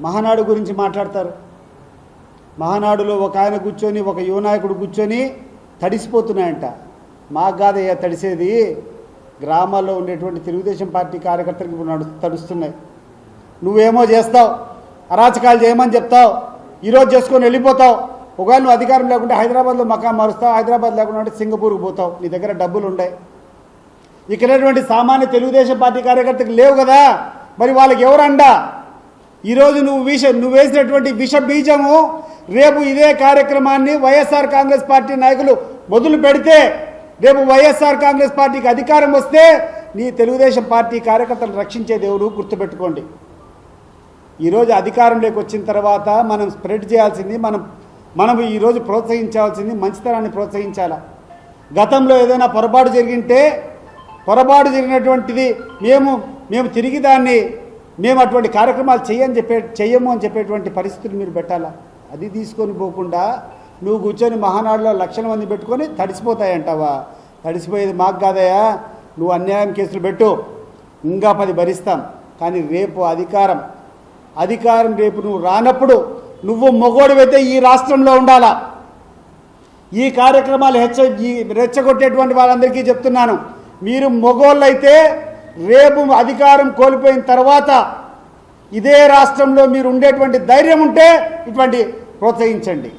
మహానాడు గురించి మాట్లాడతారు. మహానాడులో ఒక ఆయన కూర్చొని ఒక యువనాయకుడు కూర్చొని తడిసిపోతున్నాయంట. మాకు కాదయ్యా తడిసేది గ్రామాల్లో ఉండేటువంటి తెలుగుదేశం పార్టీ కార్యకర్తలకు ఇప్పుడు నడు తడుస్తున్నాయి. నువ్వేమో చేస్తావు అరాచకాలు చేయమని చెప్తావు ఈరోజు చేసుకొని వెళ్ళిపోతావు. ఒకవేళ నువ్వు అధికారం లేకుంటే హైదరాబాద్లో మకా మారుస్తావు హైదరాబాద్ లేకుండా అంటే సింగపూర్కి పోతావు. నీ దగ్గర డబ్బులు ఉండే. ఇక్కడటువంటి సామాన్య తెలుగుదేశం పార్టీ కార్యకర్తకు లేవు కదా. మరి వాళ్ళకి ఎవరు అండా ఈరోజు నువ్వు విష నువ్వు వేసినటువంటి విష బీజము రేపు ఇదే కార్యక్రమాన్ని వైఎస్ఆర్ కాంగ్రెస్ పార్టీ నాయకులు మొదలు పెడితే రేపు వైఎస్ఆర్ కాంగ్రెస్ పార్టీకి అధికారం వస్తే నీ తెలుగుదేశం పార్టీ కార్యకర్తలు రక్షించే దేవుడు గుర్తుపెట్టుకోండి. ఈరోజు అధికారంలోకి వచ్చిన తర్వాత మనం స్ప్రెడ్ చేయాల్సింది మనం మనం ఈరోజు ప్రోత్సహించాల్సింది మంచితనాన్ని ప్రోత్సహించాలా? గతంలో ఏదైనా పొరపాటు జరిగింటే పొరపాటు జరిగినటువంటిది మేము మేము తిరిగి దాన్ని మేము అటువంటి కార్యక్రమాలు చేయని చెప్పే చెయ్యము అని చెప్పేటువంటి పరిస్థితులు మీరు పెట్టాలా? అది తీసుకొని పోకుండా నువ్వు కూర్చొని మహానాడులో లక్షల మంది పెట్టుకొని తడిసిపోతాయంటావా? తడిసిపోయేది మాకు కాదయా నువ్వు అన్యాయం కేసులు పెట్టు. ఇంకా పది భరిస్తాం. కానీ రేపు అధికారం. అధికారం రేపు నువ్వు రానప్పుడు నువ్వు మొగోడివైతే ఈ రాష్ట్రంలో ఉండాలా? ఈ కార్యక్రమాలు హెచ్చ ఈ రెచ్చగొట్టేటువంటి వాళ్ళందరికీ చెప్తున్నాను. మీరు మొగోళ్ళైతే రేపు అధికారం కోల్పోయిన తర్వాత ఇదే రాష్ట్రంలో మీరు ఉండేటువంటి ధైర్యం ఉంటే ఇటువంటి ప్రోత్సహించండి.